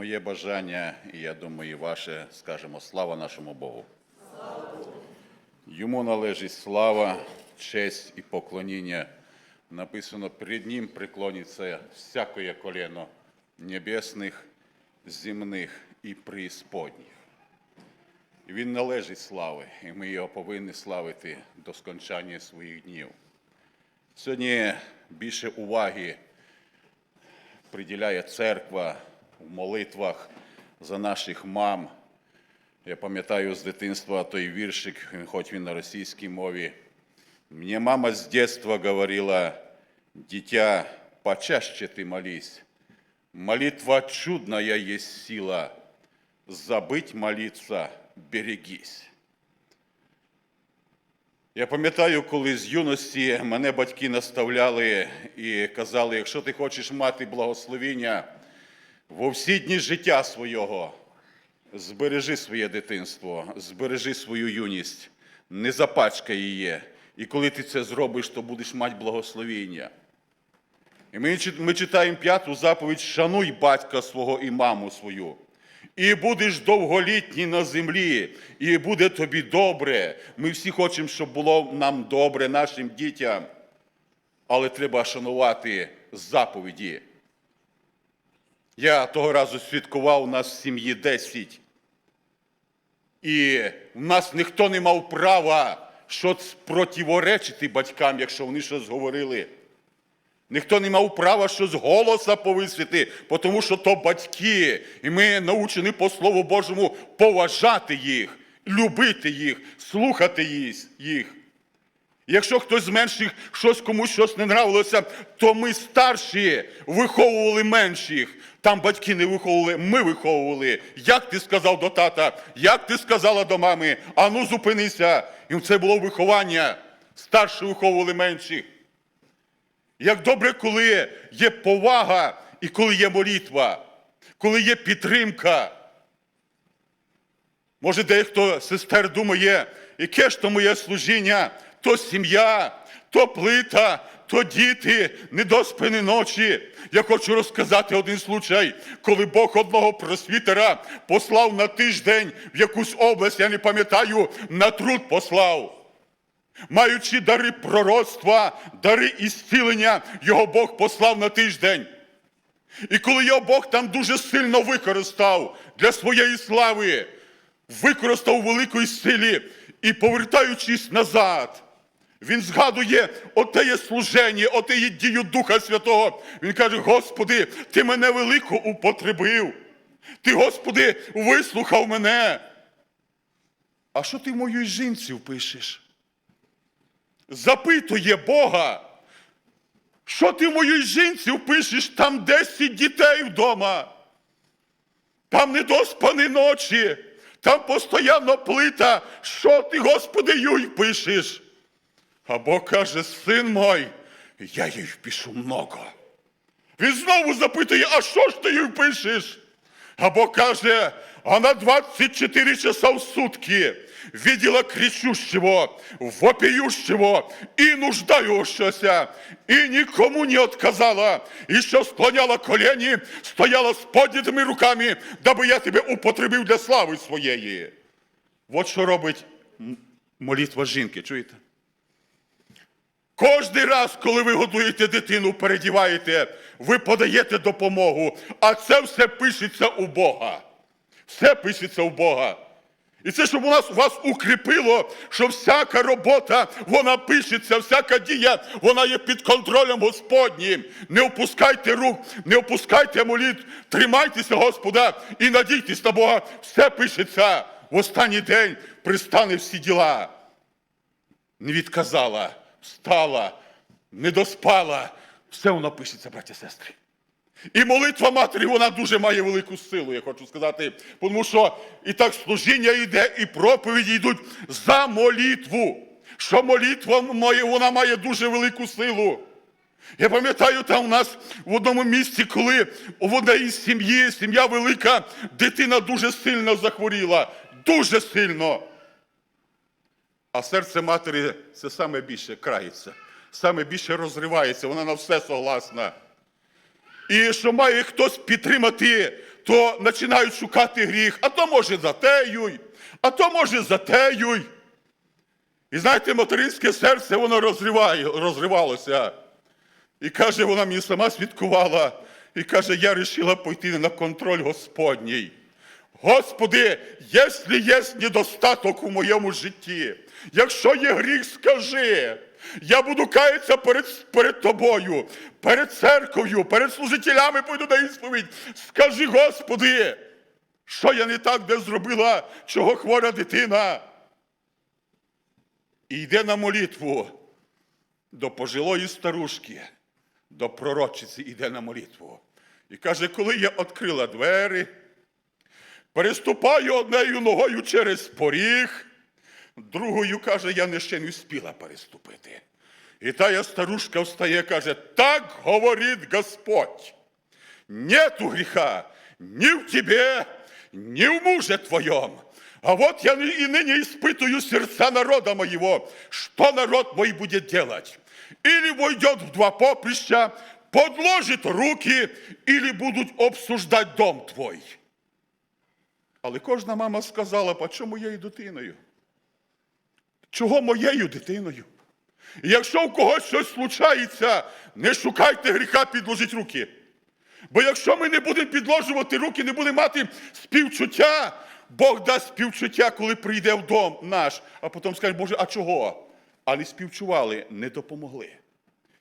моє бажання, і я думаю, і ваше, скажемо, слава нашому Богу. Йому належить слава, честь і поклоніння. Написано, перед Ним преклониться всякое колено небесних, земних і преісподніх. Він належить слави, і ми його повинні славити до скончання своїх днів. Сьогодні більше уваги приділяє церква в молитвах за наших мам. Я пам'ятаю з дитинства той віршик, хоч він на російській мові. Мені мама з дитинства говорила, дитя, почаще ти молись. Молитва чудная есть сила, забыть молиться берегись. Я пам'ятаю, коли з юності мене батьки наставляли і казали, якщо ти хочеш мати благословіння во всі дні життя свого, збережи своє дитинство, збережи свою юність, не запачкай її. І коли ти це зробиш, то будеш мати благословіння. І ми читаємо п'яту заповідь Шануй батька свого і маму свою. І будеш довголітній на землі, і буде тобі добре. Ми всі хочемо, щоб було нам добре, нашим дітям. Але треба шанувати заповіді. Я того разу святкував у нас в сім'ї 10. І в нас ніхто не мав права щось противоречити батькам, якщо вони щось говорили. Ніхто не мав права щось голоса повисити, тому що то батьки, і ми научені по Слову Божому поважати їх, любити їх, слухати їх. Якщо хтось з менших щось комусь щось не нравилося, то ми старші виховували менших. Там батьки не виховували, ми виховували. Як ти сказав до тата, як ти сказала до мами, ану зупинися. І це було виховання. Старші виховували менших. Як добре, коли є повага і коли є молитва, коли є підтримка. Може, дехто сестер думає, яке ж то моє служіння, то сім'я, то плита, то діти, недоспані ночі. Я хочу розказати один случай, коли Бог одного просвітера послав на тиждень в якусь область, я не пам'ятаю, на труд послав. Маючи дари пророцтва, дари ісцілення, його Бог послав на тиждень. І коли його Бог там дуже сильно використав для своєї слави, використав великої силі і повертаючись назад, він згадує отеє служення, отеє дію Духа Святого. Він каже: Господи, ти мене велико употребив. Ти, Господи, вислухав мене. А що ти моїй жінці впишеш? запитує Бога, що ти моїй жінці впишеш, там 10 дітей вдома, там недоспані ночі, там постійно плита, що ти, Господи, їй пишеш? А Бог каже, син мой, я їй впишу много. Він знову запитує, а що ж ти їй пишеш? Або каже, она 24 часа в сутки видела кричущего, вопиющего и нуждающегося, и никому не отказала, еще склоняла колени, стояла с поднятими руками, дабы я тебе употребив для слави своєї. От що робить молитва жінки, чуєте? Кожний раз, коли ви годуєте дитину, передіваєте, ви подаєте допомогу, а це все пишеться у Бога. Все пишеться у Бога. І це, щоб у нас вас укріпило, що всяка робота, вона пишеться, всяка дія, вона є під контролем Господнім. Не опускайте рук, не опускайте молитв, тримайтеся Господа і надійтесь на Бога. Все пишеться. В останній день пристане всі діла не відказала, встала, не доспала. Все воно пишеться, браті і сестри. І молитва матері, вона дуже має велику силу, я хочу сказати. Тому що і так служіння йде, і проповіді йдуть за молитву. Що молитва має, вона має дуже велику силу. Я пам'ятаю, там у нас в одному місці, коли в одній сім'ї, сім'я велика, дитина дуже сильно захворіла. Дуже сильно. А серце матері це саме більше крається, саме більше розривається, вона на все согласна. І що має хтось підтримати, то починають шукати гріх, а то може за теюй, а то може за теюй. І знаєте, материнське серце воно розриває, розривалося. І каже, вона мені сама свідкувала, і каже, я вирішила пойти на контроль Господній. Господи, якщо є недостаток у моєму житті, якщо є гріх, скажи. Я буду каятися перед, перед тобою, перед церков'ю, перед служителями пойду на ісповідь. Скажи, Господи, що я не так де зробила, чого хвора дитина. І йде на молитву до пожилої старушки, до пророчиці йде на молитву. І каже, коли я відкрила двері, переступаю однею ногою через поріг, другою, каже, я не ще не встигла переступити. І тая старушка встає, каже, так говорить Господь. Нету греха ни в тебе, ни в муже твоем. А вот я и ныне испытываю сердца народа моего. Что народ мой будет делать? Или войдет в два поприща, подложит руки, или будут обсуждать дом твой. Але кожна мама сказала, по чому моєю дитиною? Чого моєю дитиною? І якщо в когось щось случається, не шукайте гріха підложить руки. Бо якщо ми не будемо підложувати руки, не будемо мати співчуття, Бог дасть співчуття, коли прийде в дом наш, а потім скаже, Боже, а чого? А не співчували, не допомогли.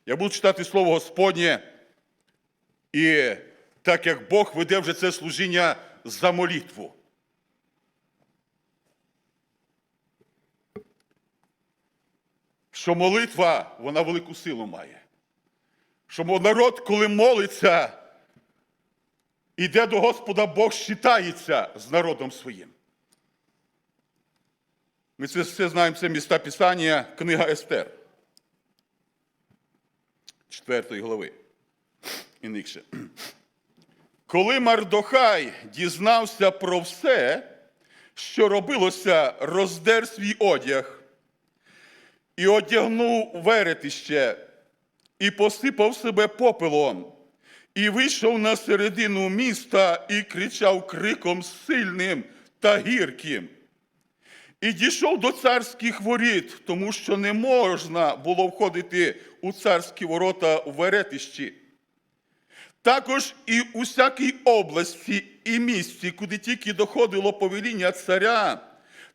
Я буду читати Слово Господнє, і так як Бог веде вже це служіння за молитву. Що молитва, вона велику силу має. Що народ, коли молиться, іде до Господа, Бог щитається з народом своїм. Ми це все знаємо, це міста Писання, книга Естер. 4 глави. Інакше. Коли Мардохай дізнався про все, що робилося, роздер свій одяг і одягнув веретище, і посипав себе попелом, і вийшов на середину міста і кричав криком сильним та гірким. І дійшов до царських воріт, тому що не можна було входити у царські ворота у веретищі. Також і у всякій області і місті, куди тільки доходило повеління царя,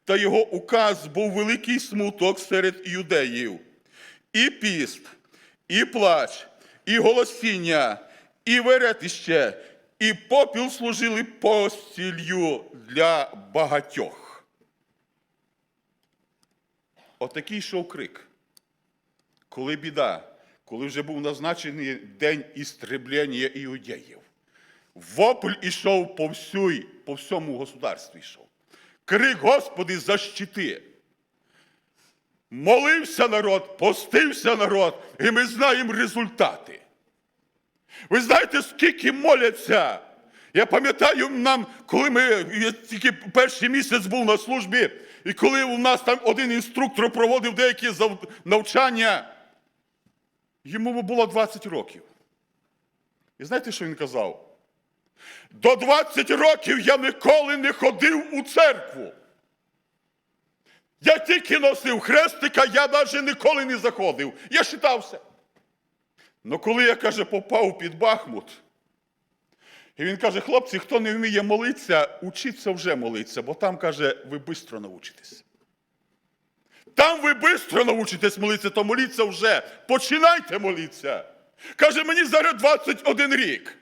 та його указ був великий смуток серед юдеїв. І піст, і плач, і голосіння, і веретище, і попіл служили постілью для багатьох. Отакий йшов крик. Коли біда, коли вже був назначений день істреблення іудеїв. Вопль ішов по, всій, по всьому государстві йшов. Крик, Господи, защити. Молився народ, постився народ, і ми знаємо результати. Ви знаєте, скільки моляться? Я пам'ятаю нам, коли ми я тільки перший місяць був на службі, і коли у нас там один інструктор проводив деякі навчання, йому було 20 років. І знаєте, що він казав? До 20 років я ніколи не ходив у церкву. Я тільки носив хрестика, я навіть ніколи не заходив. Я считався. Ну коли я, каже, попав під Бахмут, і він каже, хлопці, хто не вміє молитися, учіться вже молитися, бо там, каже, ви швидко научитесь. Там ви швидко научитесь молитися, то моліться вже. Починайте молитися. Каже, мені зараз 21 рік.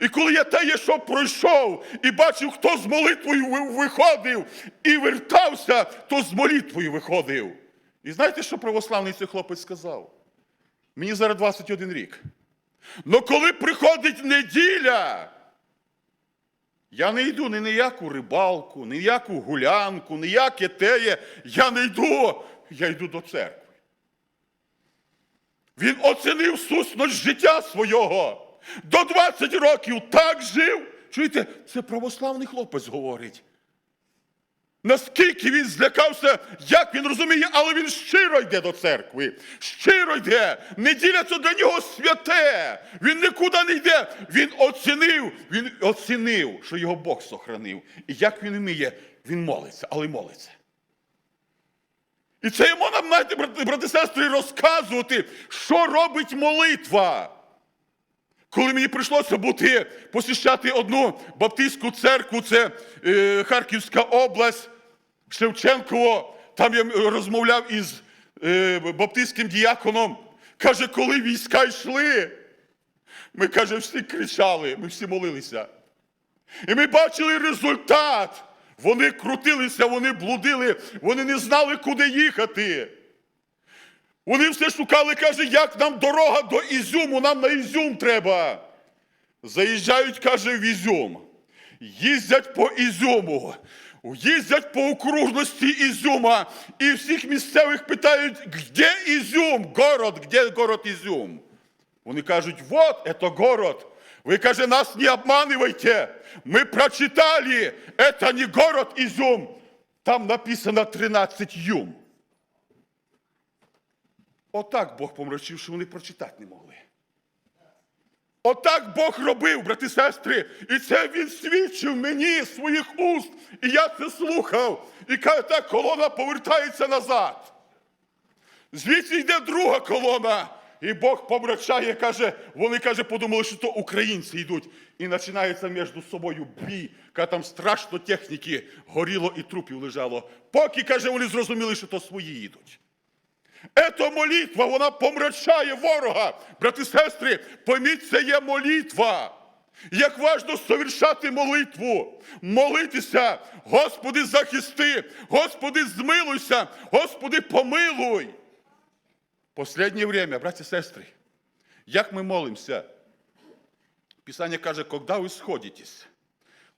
І коли я те, що пройшов і бачив, хто з молитвою виходив і вертався, то з молитвою виходив. І знаєте, що православний цей хлопець сказав? Мені зараз 21 рік. Ну коли приходить неділя, я не йду ні на яку рибалку, ні яку гулянку, ніяке теє. Я не йду, я йду до церкви. Він оцінив сусність життя свого. До 20 років так жив. Чуєте, це православний хлопець говорить. Наскільки він злякався, як він розуміє, але він щиро йде до церкви. Щиро йде. Неділя це для нього святе. Він нікуди не йде. Він оцінив, він оцінив, що його Бог сохранив. І як він вміє, він молиться, але молиться. І це йому нам, брати і сестри, розказувати, що робить молитва. Коли мені прийшлося бути посіщати одну баптистську церкву, це е, Харківська область, Шевченково, там я розмовляв із е, баптистським діяконом. Каже, коли війська йшли, ми каже, всі кричали, ми всі молилися. І ми бачили результат. Вони крутилися, вони блудили, вони не знали, куди їхати. Вони все шукали, каже, як нам дорога до Ізюму, нам на Ізюм треба. Заїжджають, каже, в Ізюм. Їздять по Ізюму, їздять по окружності Ізюма. І всіх місцевих питають, де Ізюм? Город, де город Ізюм? Вони кажуть, вот это город. Вы, каже, нас не обманывайте. Мы прочитали, это не город Изюм. Там написано 13 юм. Отак Бог помрачив, що вони прочитати не могли. Отак Бог робив, брати сестри, і це він свідчив мені своїх уст. І я це слухав. І каже, так колона повертається назад. Звідси йде друга колона. І Бог помрачає, каже, вони каже, подумали, що то українці йдуть. І починається між собою бій, каже, там страшно техніки горіло і трупів лежало. Поки, каже, вони зрозуміли, що то свої йдуть. Ето молитва, вона помрачає ворога. Брати і сестри, пойміть, це є молитва. Як важно совершати молитву, молитися, Господи, захисти, Господи, змилуйся, Господи, помилуй. Последнее время, братья и сестры, як мы молимся, Писание каже, когда вы сходитесь,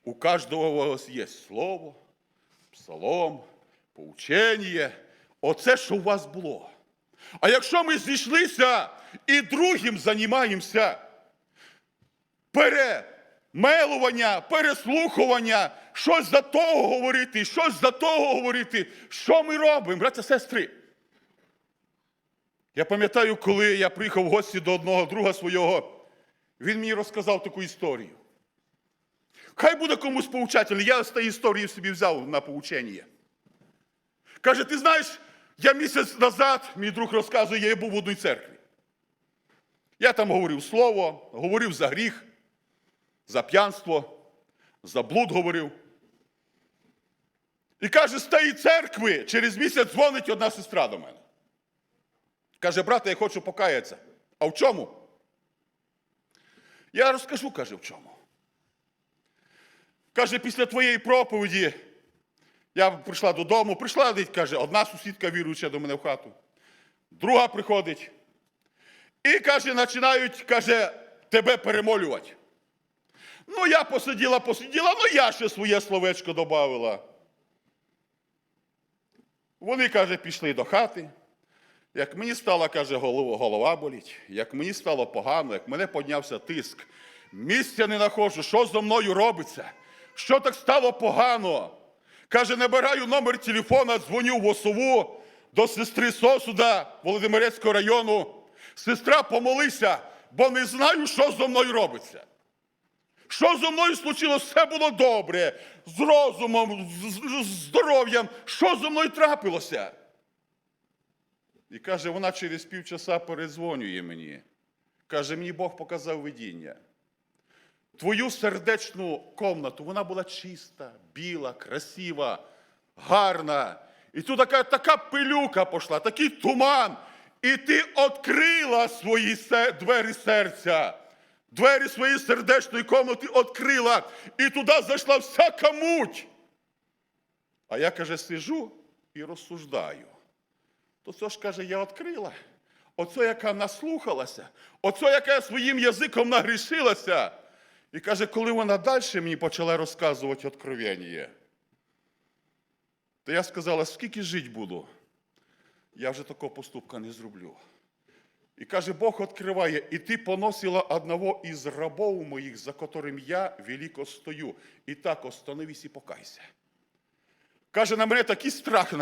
у каждого у вас есть слово, псалом, поучення, оце, що у вас було. А якщо ми зійшлися і другим займаємося, перемелування, переслухування, щось за того говорити, щось за того говорити, що ми робимо, браття сестри? Я пам'ятаю, коли я приїхав в гості до одного друга свого, він мені розказав таку історію. Хай буде комусь поучатель, я з тієї історії собі взяв на поучення. Каже, ти знаєш, я місяць назад, мій друг розказує, я був в одній церкві. Я там говорив слово, говорив за гріх, за п'янство, за блуд говорив. І каже, з тієї церкви через місяць дзвонить одна сестра до мене. Каже, брате, я хочу покаятися. А в чому? Я розкажу, каже, в чому. Каже, після твоєї проповіді я прийшла додому, прийшла, каже, одна сусідка віруюча до мене в хату, друга приходить. І, каже, починають, каже, тебе перемолювати. Ну, я посиділа, посиділа, ну я ще своє словечко додавила. Вони, каже, пішли до хати. Як мені стала, каже, голова, голова боліть, як мені стало погано, як мене піднявся тиск, місця не знаходжу, що зо мною робиться, що так стало погано. Каже, набираю номер телефона, дзвоню в Осову до сестри Сосуда Володимирецького району. Сестра, помолися, бо не знаю, що зо мною робиться. Що зо мною случилось, все було добре, з розумом, з, здоров'ям. Що зо мною трапилося? І каже, вона через півчаса передзвонює мені. Каже, мені Бог показав видіння. Твою сердечну комнату, вона була чиста, біла, красива, гарна. І тут така, така пилюка пішла, такий туман. І ти відкрила свої двері серця. Двері своєї сердечної комнати відкрила. І туди зайшла всяка муть. А я, каже, сижу і розсуждаю. То це ж каже, я відкрила. Оце, яка наслухалася, оце, яка своїм язиком нагрішилася. І каже, коли вона далі мені почала розказувати откровення, то я сказала, скільки жити буду, я вже такого поступка не зроблю. І каже, Бог відкриває, і ти поносила одного із рабов моїх, за которым я велико стою. І так остановись і покайся. Каже, на мене такий страх.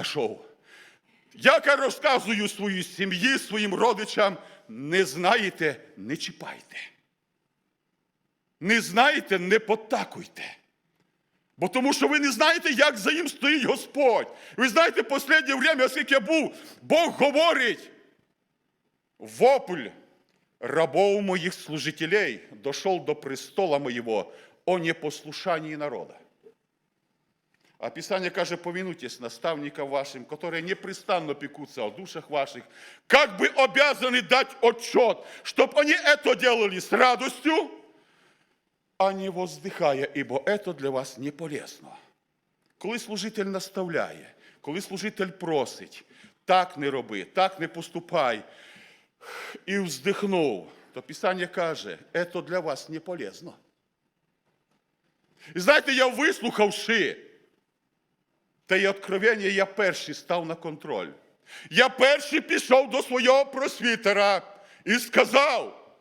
Як я розказую своїй сім'ї, своїм родичам, не знаєте, не чіпайте. Не знаєте, не потакуйте. Бо тому що ви не знаєте, як за ним стоїть Господь. Ви знаєте, останнє время, скільки я був, Бог говорить, вопль рабов моїх служителей дошел до престола моего о непослушании народа. А Писание каже, повинуйтесь наставникам вашим, которые непрестанно пекутся о душах ваших, как бы обязаны дать отчет, чтобы они это делали с радостью, а не воздыхая, ибо это для вас не полезно. Коли служитель наставляє, коли служитель просить, так не роби, так не поступай, і вздихнув, то Писання каже, це для вас не полезно. І знаєте, я вислухавши те откровення, я перший став на контроль. Я перший пішов до свого просвітера і сказав,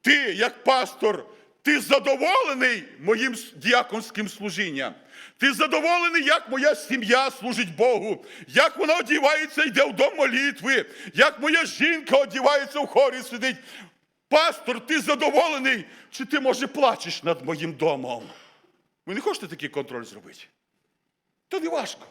ти, як пастор, ти задоволений моїм діаконським служінням. Ти задоволений, як моя сім'я служить Богу, як вона одівається, йде в дом молитви, як моя жінка одівається в хорі сидить. Пастор, ти задоволений, чи ти, може, плачеш над моїм домом? Ви не хочете такий контроль зробити? То не важко.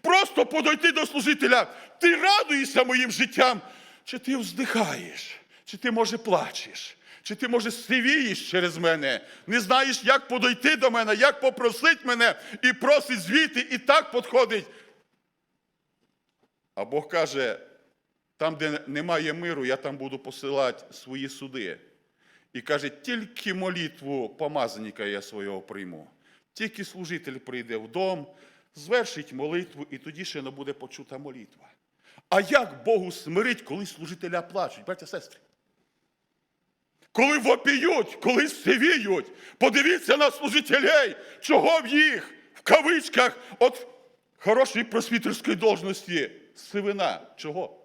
Просто подойти до служителя. Ти радуєшся моїм життям, чи ти вздихаєш, чи ти, може, плачеш, чи ти, може, сивієш через мене, не знаєш, як подойти до мене, як попросити мене і просить звідти, і так підходить. А Бог каже, там, де немає миру, я там буду посилати свої суди. І каже, тільки молитву помазанника я свого прийму. Тільки служитель прийде в дом, звершить молитву, і тоді ще не буде почута молитва. А як Богу смирить, коли служителя плачуть, браття сестри? Коли вопіють, коли сивіють, подивіться на служителей, чого в їх в кавичках от хорошої просвітерської должності сивина. Чого?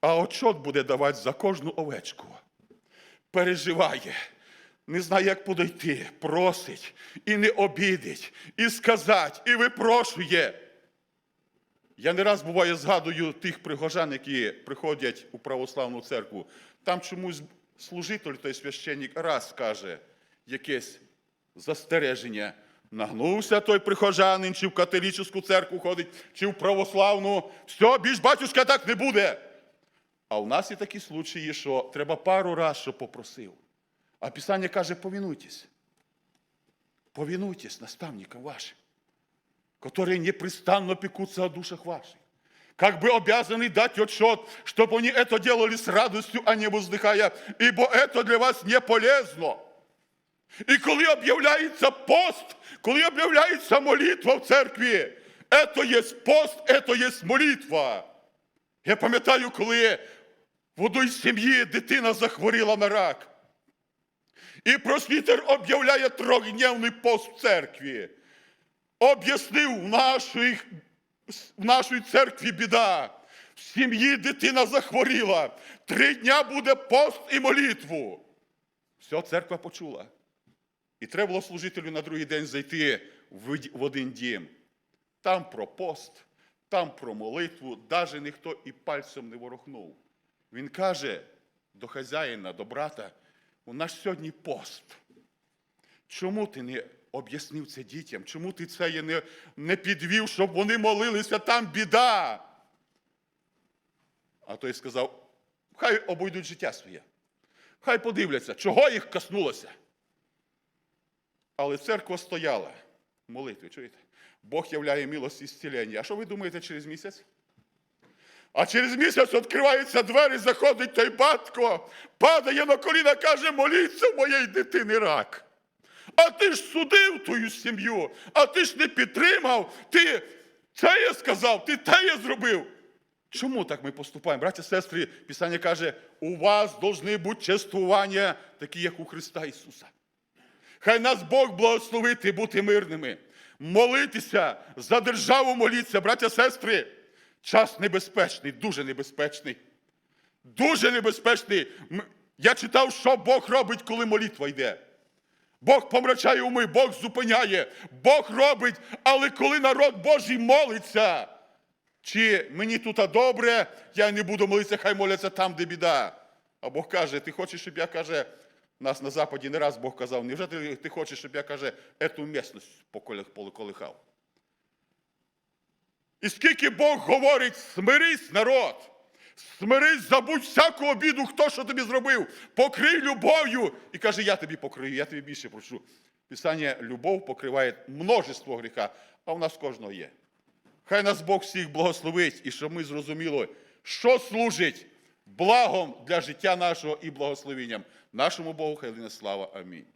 А отчот буде давати за кожну овечку. Переживає, не знає, як подойти, просить і не обідить, і сказать, і випрошує. Я не раз буває згадую тих пригожан, які приходять у православну церкву. Там чомусь служитель, той священник, раз каже якесь застереження. Нагнувся той прихожанин, чи в католічну церкву ходить, чи в православну. Все, більш батюшка так не буде. А у нас є такі случаї, що треба пару раз, щоб попросив. А Писання каже, повінуйтесь. Повинуйтесь наставникам вашим, которые непрестанно пекутся о душах ваших Как бы обязаны дать отчет, чтобы они это делали с радостью, а не воздыхая, ибо это для вас не полезно. І коли об'являється пост, коли об'являється молитва в церкві, це є пост, це є молитва. Я пам'ятаю, коли в одній сім'ї дитина захворіла на рак. І просвітер об'являє трьохдневний пост в церкві. Об'яснив в нашій, в нашій церкві біда. В сім'ї дитина захворіла. Три дня буде пост і молитву. Все, церква почула. І треба було служителю на другий день зайти в один дім. Там про пост, там про молитву, навіть ніхто і пальцем не ворухнув. Він каже до хазяїна, до брата, у нас сьогодні пост. Чому ти не об'яснив це дітям? Чому ти це не, не підвів, щоб вони молилися, там біда? А той сказав, хай обійдуть життя своє. Хай подивляться, чого їх коснулося. Але церква стояла в молитві, чуєте? Бог являє милость і зцілення. А що ви думаєте через місяць? А через місяць відкриваються двері, заходить той батько, падає на коліна, каже, моліться моєї дитини рак. А ти ж судив твою сім'ю, а ти ж не підтримав, ти це я сказав, ти те я зробив. Чому так ми поступаємо? Браті сестри, Писання каже, у вас повинні бути чествування, такі, як у Христа Ісуса. Хай нас Бог благословить і бути мирними. Молитися, за державу моліться, браття сестри. Час небезпечний, дуже небезпечний. Дуже небезпечний. Я читав, що Бог робить, коли молитва йде. Бог помрачає уми, Бог зупиняє, Бог робить, але коли народ Божий молиться, чи мені тут добре, я не буду молитися, хай моляться там, де біда. А Бог каже, ти хочеш, щоб я каже, нас на Западі не раз Бог казав, невже ти, ти хочеш, щоб я каже, ету місцевість поколихав? І скільки Бог говорить, смирись, народ, смирись, забудь всяку обіду, хто що тобі зробив, покрий любов'ю. І каже, я тобі покрию, я тобі більше прошу. Писання любов покриває множество гріха, а у нас кожного є. Хай нас Бог всіх благословить, і щоб ми зрозуміли, що служить благом для життя нашого і благословенням. Нашому Богу хай слава. Амінь.